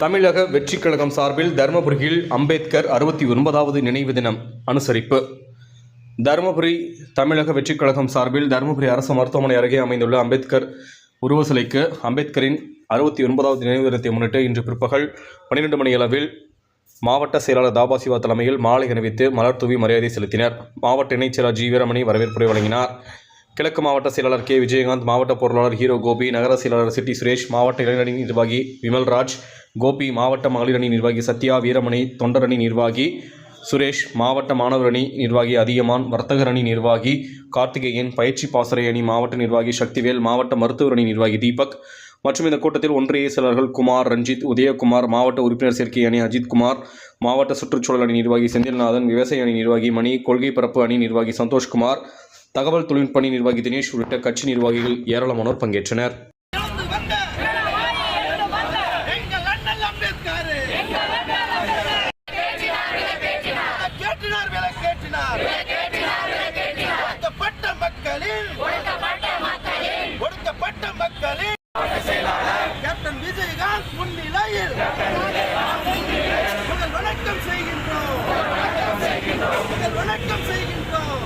தமிழக வெற்றிக் கழகம் சார்பில் தருமபுரியில் அம்பேத்கர் அறுபத்தி ஒன்பதாவது நினைவு தினம் அனுசரிப்பு. தருமபுரி தமிழக வெற்றிக் கழகம் சார்பில் தருமபுரி அரசு மருத்துவமனை அருகே அமைந்துள்ள அம்பேத்கர் உருவ சிலைக்கு அம்பேத்கரின் அறுபத்தி ஒன்பதாவது நினைவு தினத்தை முன்னிட்டு இன்று பிற்பகல் பன்னிரெண்டு மணி அளவில் மாவட்ட செயலாளர் தாபா சிவா தலைமையில் மாலை அணிவித்து மலர் தூவி மரியாதை செலுத்தினர். மாவட்ட இணைச்செயலாளர் ஜி வீரமணி வரவேற்புரை வழங்கினார். கிழக்கு மாவட்ட செயலாளர் கே. விஜயகாந்த் மாவட்ட பொருளாளர் ஹீரோ கோபி நகர செயலாளர் சிட்டி சுரேஷ் மாவட்ட இளைஞரணி நிர்வாகி விமல்ராஜ் கோபி மாவட்ட மகளிர் அணி நிர்வாகி சத்யா வீரமணி தொண்டரணி நிர்வாகி சுரேஷ் மாவட்ட மாணவர் அணி நிர்வாகி அதியமான் வர்த்தகர் அணி நிர்வாகி கார்த்திகேயன் பயிற்சி பாசறை அணி மாவட்ட நிர்வாகி சக்திவேல் மாவட்ட மருத்துவர் அணி நிர்வாகி தீபக் மற்றும் இந்த கூட்டத்தில் ஒன்றிய செயலர்கள் குமார் ரஞ்சித் உதயகுமார் மாவட்ட உறுப்பினர் சேர்க்கை அணி அஜித்குமார் மாவட்ட சுற்றுச்சூழல் அணி நிர்வாகி செந்தில்நாதன் விவசாய அணி நிர்வாகி மணி கொள்கை பரப்பு அணி நிர்வாகி சந்தோஷ்குமார் தகவல் தொழில்நுட்ப அணி நிர்வாகி தினேஷ் உள்ளிட்ட கட்சி நிர்வாகிகள் ஏராளமானோர் பங்கேற்றனர். எங்கள் கேப்டன் வணக்கம் செய்கின்றோம். வணக்கம் செய்கின்றோம்.